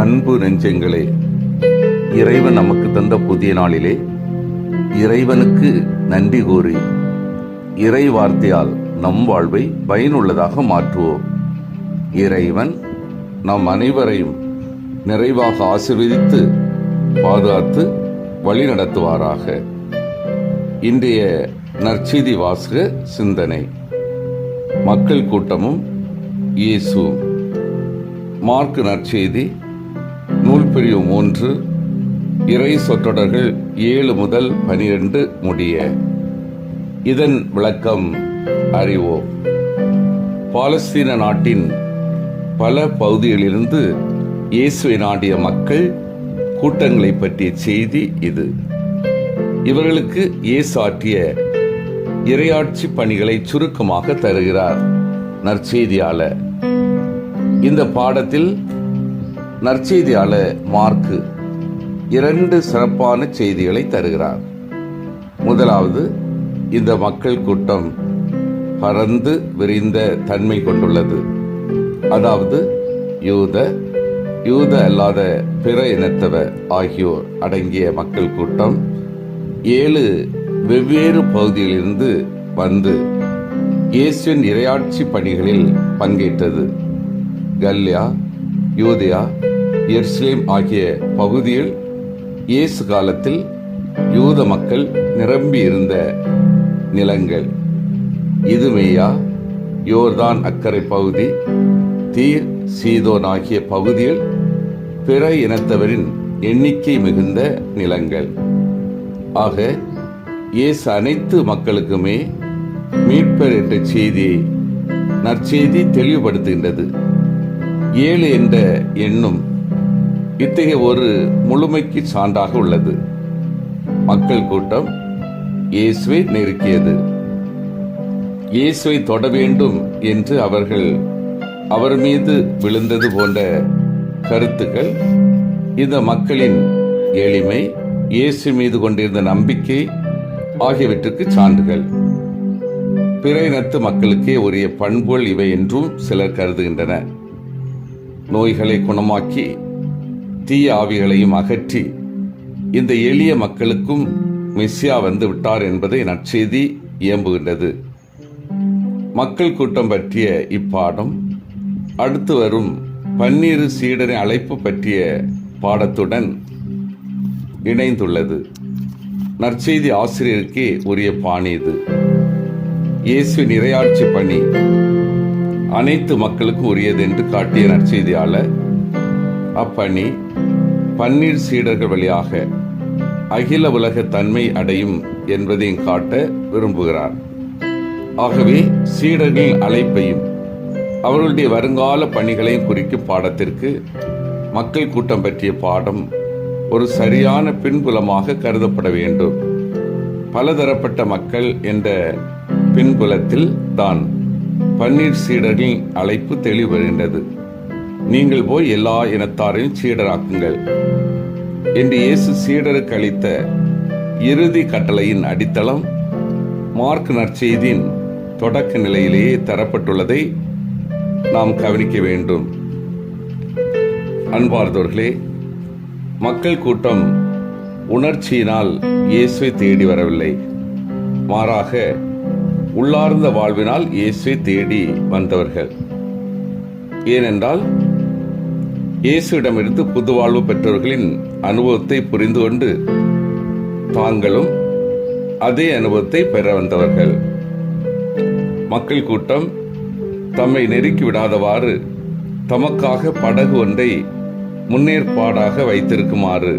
அன்பு நெஞ்சங்களே இறைவன் நமக்கு தந்த புதிய நாளிலே இறைவனுக்கு நன்றி கூறி இறை வார்த்தையால் நம் வாழ்வை பயனுள்ளதாக மாற்றுவோம். இறைவன் நம் அனைவரையும் நிறைவாக ஆசீர்வதித்து பாதுகாத்து வழி நடத்துவாராக. இன்றைய நற்செய்தி வாசக சிந்தனை. மக்கள் கூட்டமும் இயேசு. மார்க் நற்செய்தி பிரிவு மூன்று இறை சொற்றொடர்கள் ஏழு முதல் பனிரெண்டு முடிய. இதன் விளக்கம் அறிவோம். பாலஸ்தீன நாட்டின் பல பகுதிகளிலிருந்து இயேசுவை நாடிய மக்கள் கூட்டங்களை பற்றிய செய்தி இது. இவர்களுக்கு இயேசு ஆற்றிய இரையாட்சி பணிகளை சுருக்கமாக தருகிறார் நற்செய்தியாளர். இந்த பாடத்தில் நற்செய்தியாளர் மார்க்கு இரண்டு சிறப்பான செய்திகளை தருகிறார். முதலாவது இந்த மக்கள் கூட்டம் பறந்து விரிந்த தன்மை கொண்டுள்ளது. அதாவது யூத யூத அல்லாத பிற இனத்தவர் ஆகியோர் அடங்கிய மக்கள் கூட்டம் ஏழு வெவ்வேறு பகுதிகளிலிருந்து வந்து இயேசுவின் இரையாட்சி பணிகளில் பங்கேற்றது. கல்யா யூதயா எர்ஸ்லேம் ஆகிய பகுதியில் இயேசு காலத்தில் யூத மக்கள் நிரம்பி இருந்த நிலங்கள். இதுமேயா யோர்தான் அக்கறை பகுதி தீர் சீதோன் ஆகிய பகுதியில் பிற இனத்தவரின் எண்ணிக்கை மிகுந்த நிலங்கள். ஆக இயேசு அனைத்து மக்களுக்குமே மீட்பர் என்ற செய்தியை நற்செய்தி தெளிவுபடுத்துகின்றது. ஏழு என்ற எண்ணும் இத்தகைய ஒரு முழுமைக்கு சான்றாக உள்ளது. மக்கள் கூட்டம் இயேசுவை நெருக்கியது. இயேசுவை தொட வேண்டும் என்று அவர்கள் அவர் மீது விழுந்தது போன்ற கருத்துக்கள் இந்த மக்களின் எளிமை இயேசு மீது கொண்டிருந்த நம்பிக்கை ஆகியவற்றுக்கு சான்றுகள். பிற இனத்து மக்களுக்கே உரிய பண்புகள் இவை என்றும் சிலர் கருதுகின்றன நோய்களை குணமாக்கி தீய ஆவிகளையும் அகற்றி இந்த எளிய மக்களுக்கும் மெஸ்ஸியா வந்து விட்டார் என்பதை நற்செய்தி இயம்புகின்றது. மக்கள் கூட்டம் பற்றிய இப்பாடம் அடுத்து வரும் பன்னீரு சீடரின் அழைப்பு பற்றிய பாடத்துடன் இணைந்துள்ளது. நற்செய்தி ஆசிரியருக்கே உரிய பாணி இது. இயேசு நிறையாட்சி பணி அனைத்து மக்களுக்கும் உரியது என்று காட்டிய நற்செய்தியாளர் அப்பணி பன்னீர் சீடர்கள் வழியாக அகில உலக தன்மை அடையும் என்பதையும் காட்ட விரும்புகிறார். ஆகவே சீடர்களின் அழைப்பையும் அவர்களுடைய வருங்கால பணிகளையும் குறிக்கும் பாடத்திற்கு மக்கள் கூட்டம் பற்றிய பாடம் ஒரு சரியான பின்புலமாக கருதப்பட வேண்டும். பலதரப்பட்ட மக்கள் என்ற பின்புலத்தில் தான் பன்னீர் சீடர்களின் அழைப்பு தெளிவு வருகின்றது நீங்கள் போய் எல்லா இனத்தாரையும் சீடராக்குங்கள் என்று இயேசு சீடருக்கு அளித்த இறுதி கட்டளையின் அடித்தளம் மார்க் நற்செய்தியின் தொடக்க நிலையிலேயே தரப்பட்டுள்ளதை நாம் கவனிக்க வேண்டும். அன்பார்ந்தவர்களே மக்கள் கூட்டம் உணர்ச்சியினால் இயேசுவை தேடி வரவில்லை. மாறாக உள்ளார்ந்த வாழ்வினால் இயேசுவை தேடி வந்தவர்கள். ஏனென்றால் இயேசுவிடமிருந்து புது வாழ்வு பெற்றவர்களின் அனுபவத்தை புரிந்து கொண்டு தாங்களும் அதே அனுபவத்தை பெற வந்தவர்கள். மக்கள் கூட்டம் தம்மை நெருக்கி விடாதவாறு தமக்காக படகு ஒன்றை முன்னேற்பாடாக வைத்திருக்குமாறு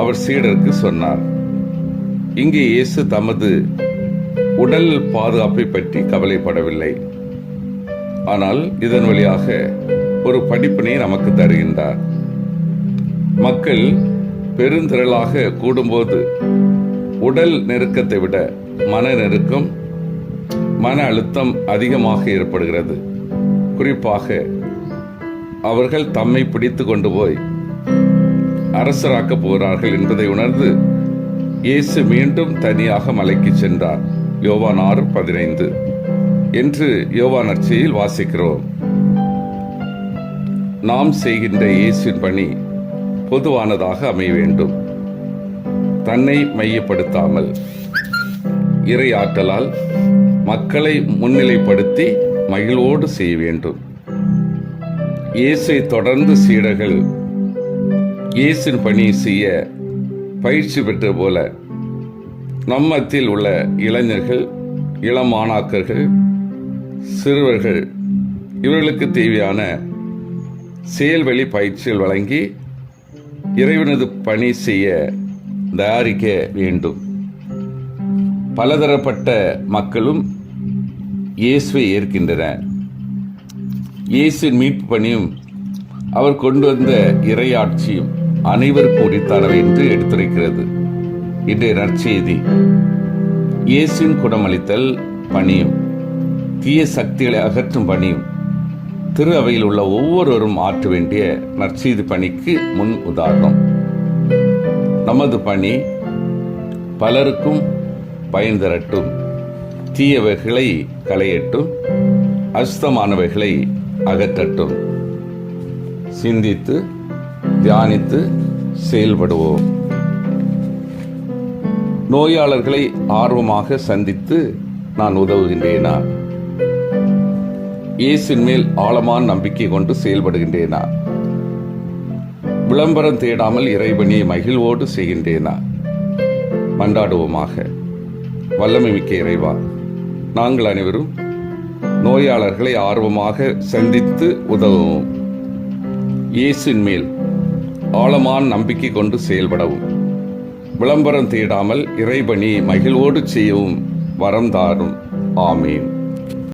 அவர் சீடருக்கு சொன்னார். இங்கே இயேசு தமது உடல் பாதுகாப்பை பற்றி கவலைப்படவில்லை. ஆனால் இதன் வழியாக ஒரு படிப்பினை நமக்கு தருகின்றார். மக்கள் பெருந்திரளாக கூடும்போது உடல் நெருக்கத்தை விட மன நெருக்கம் மன அழுத்தம் அதிகமாக ஏற்படுகிறது. குறிப்பாக அவர்கள் தம்மை பிடித்து கொண்டு போய் அரசராக்கப் போகிறார்கள் என்பதை உணர்ந்து இயேசு மீண்டும் தனியாக மலைக்கு சென்றார். யோவான் ஆறு பதினைந்து. என்று யோவான் அர்ச்சையில் வாசிக்கிறோம். நாம் செய்கின்ற இயேசுவின் பணி பொதுவானதாக அமைய வேண்டும் தன்னை மையப்படுத்தாமல் இறை ஆற்றலால் மக்களை முன்னிலைப்படுத்தி மகிழ்வோடு செய்ய வேண்டும். இயேசை தொடர்ந்து சீடர்கள் இயேசின் பணி செய்ய பயிற்சி பெற்ற போல நம் மத்தியில் உள்ள இளைஞர்கள் இளமாணாக்கர்கள் சிறுவர்கள் இவர்களுக்கு தேவையான செயல்வெளி பயிற்சிகள் வழங்கி இறைவனது பணி செய்ய தயாரிக்க வேண்டும். பலதரப்பட்ட மக்களும் இயேசுவை ஏற்கின்றனர். இயேசுவின் மீட்பு பணியும் அவர் கொண்டு வந்த இறையாட்சியும் அனைவருக்கும் உரித்தானவை என்று எடுத்துரைக்கிறது. இன்றைய நற்செய்தி இயேசுவின் குணமளித்தல் பணியும் தீய சக்திகளை அகற்றும் பணியும் திரு அவையில் உள்ள ஒவ்வொருவரும் ஆற்ற வேண்டிய நற்செய்தி பணிக்கு முன் உதாரணம். நமது பணி பலருக்கும் பயன் தரட்டும். தீயவைகளை களையட்டும். அசுத்தமானவைகளை அகற்றட்டும். சிந்தித்து தியானித்து செயல்படுவோம். நோயாளர்களை ஆர்வமாக சந்தித்து நான் உதவுகின்றேனா? இயேசின் மேல் ஆழமான நம்பிக்கை கொண்டு செயல்படுகின்றேனா? விளம்பரம் தேடாமல் இறைவனியை மகிழ்வோடு செய்கின்றேனா? மன்றாடுவோமாக. வல்லமை மிக்க இறைவா நாங்கள் அனைவரும் நோயாளர்களை ஆர்வமாக சந்தித்து உதவுவோம். இயேசின் மேல் ஆழமான நம்பிக்கை கொண்டு செயல்படவும். விளம்பரம் தேடாமல் இறைபணி மகிழ்வோடு செய்யவும் வரம் தாரும். ஆமீன்.